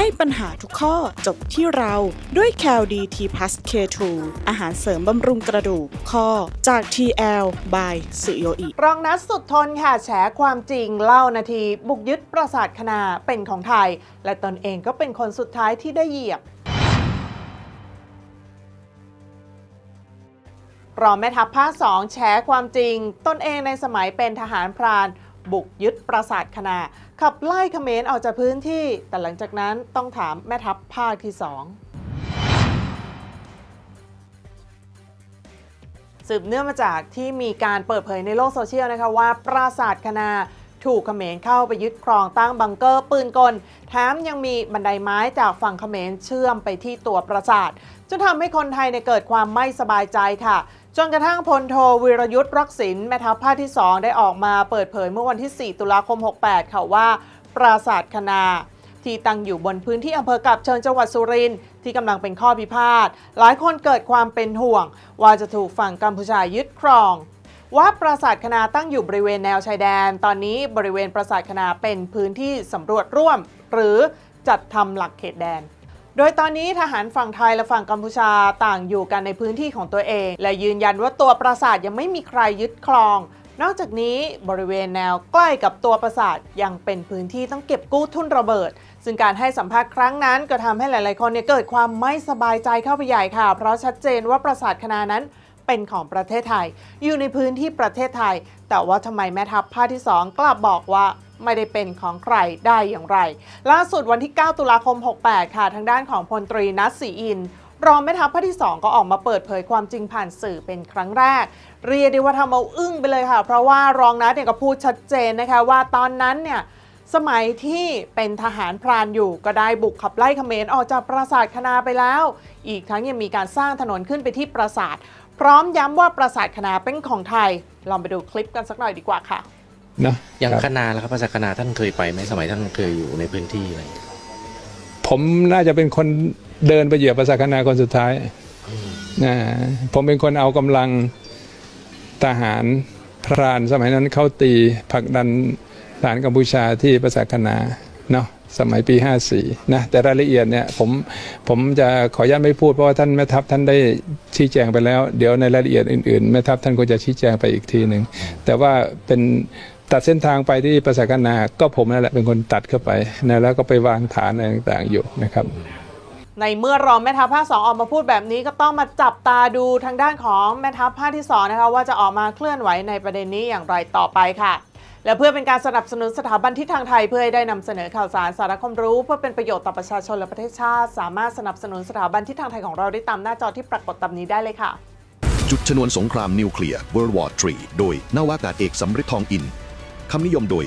ให้ปัญหาทุกข้อจบที่เราด้วย c a l d t plus K2 อาหารเสริมบำรุงกระดูกข้อจาก TL by สุโยอิรองนัดสุดทนค่ะแฉความจริงเล่านาที บุกยึดปราสาทคณาเป็นของไทย และตนเองก็เป็นคนสุดท้ายที่ได้เหยียบรองแม่ทัพภาคสองแฉความจริง ตนเองในสมัยเป็นทหารพราน บุกยึดปราสาทคณา ขับไล่เขมรออกจากพื้นที่ แต่หลังจากนั้นต้องถามแม่ทัพภาคที่สองสืบเนื่องมาจากที่มีการเปิดเผยในโลกโซเชียลนะคะว่าปราสาทคณา ถูกเขมรเข้าไปยึดครองตั้งบังเกอร์ปืนกล แถมยังมีบันไดไม้จากฝั่งเขมรเชื่อมไปที่ตัวปราสาทจนทำให้คนไทยเนี่ยเกิดความไม่สบายใจค่ะ จนกระทั่งพลโทวีรยุทธ์รักษินแม่ทัพภาคที่ 2 ได้ออกมาเปิดเผยเมื่อวันที่ 4 ตุลาคม 68 ค่ะว่า ปราสาทคณาที่ตั้งอยู่บนพื้นที่อำเภอกับเชิงจังหวัดสุรินทร์ที่กำลังเป็นข้อพิพาทหลายคนเกิดความเป็นห่วง ว่าจะถูกฝั่งกัมพูชายึดครอง ว่าปราสาทคณาตั้งอยู่บริเวณแนวชายแดน ตอนนี้บริเวณปราสาทคณาเป็นพื้นที่สำรวจร่วม หรือจัดทำหลักเขตแดน โดยตอนนี้ทหารฝั่งไทยและฝั่งกัมพูชาต่างอยู่กันในพื้นที่ของตัวเอง และยืนยันว่าตัวปราสาทยังไม่มีใครยึดครอง นอกจากนี้บริเวณแนวใกล้กับตัวปราสาทยังเป็นพื้นที่ต้องเก็บกู้ทุ่นระเบิด ซึ่งการให้สัมภาษณ์ครั้งนั้นก็ทำให้หลาย ๆ คนเนี่ยเกิดความไม่สบายใจเข้าไปใหญ่ค่ะ เพราะชัดเจนว่าปราสาทคณานั้น เป็นของประเทศไทย อยู่ในพื้นที่ประเทศไทย แต่ว่าทำไมแม่ทัพภาคที่ 2 กลับบอกว่าไม่ได้เป็นของใครได้อย่างไร ล่าสุดวันที่ 9 ตุลาคม 68 ค่ะ ทางด้านของพลตรีนัทศรีอินทร์รองแม่ทัพภาคที่ 2 ก็ออกมาเปิดเผยความจริงผ่านสื่อเป็นครั้งแรก เรียกได้ว่าทำเอาอึ้งไปเลยค่ะ เพราะว่ารองนัทเนี่ยก็พูดชัดเจนนะคะว่าตอนนั้นเนี่ย สมัยที่เป็นทหารพรานอยู่ก็ได้บุกขับไล่เขมรออกจากปราสาทคณาไปแล้ว อีกทั้งยังมีการสร้างถนนขึ้นไปที่ปราสาท พร้อมย้ำว่าปราสาทคณาเป็นของไทย ลองไปดูคลิปกันสักหน่อยดีกว่าค่ะเนาะอย่างครับคณาแล้วครับภาษาคณาท่านเคยไปไหมสมัยท่านเคยอยู่ในพื้นที่อะไรอย่างเงี้ยผมน่าจะเป็นคนเดินไปเหยียบภาษาคณาคนสุดท้ายนะผมเป็นคนเอากำลังทหารพรานสมัยนั้นเข้าตีผลักดัน ทหารกัมพูชาที่ภาษาคณาเนาะสมัยปี 54 นะแต่รายละเอียดเนี่ยผมผมจะขออนุญาตไม่พูดเพราะว่าท่านแม่ทัพท่านได้ชี้แจงไปแล้ว เดี๋ยวในรายละเอียดอื่นๆแม่ทัพท่านก็จะชี้แจงไปอีกทีหนึ่งแต่ว่าเป็นตัดเส้นทางไปที่ภาษาคณาก็ผมนั่นแหละเป็นคนตัดเข้าไปนะแล้วก็ไปวางฐานอะไรต่างๆอยู่นะครับในเมื่อรองแม่ทัพภาคสองออกมาพูดแบบนี้ก็ต้องมาจับตาดูทางด้านของแม่ทัพภาคที่สองนะคะว่าจะออกมาเคลื่อนไหวในประเด็นนี้อย่างไรต่อไปค่ะ และเพื่อเป็นการสนับสนุนสถาบันทิศทางไทยเพื่อให้ได้นำเสนอข่าวสารสาระความรู้เพื่อเป็นประโยชน์ต่อประชาชนและประเทศชาติ สามารถสนับสนุนสถาบันทิศทางไทยของเราได้ตามหน้าจอที่ปรากฏตามนี้ได้เลยค่ะ จุดชนวนสงครามนิวเคลียร์ World War 3โดยนาวากาศเอกสำริดทองอินคำนิยมโดย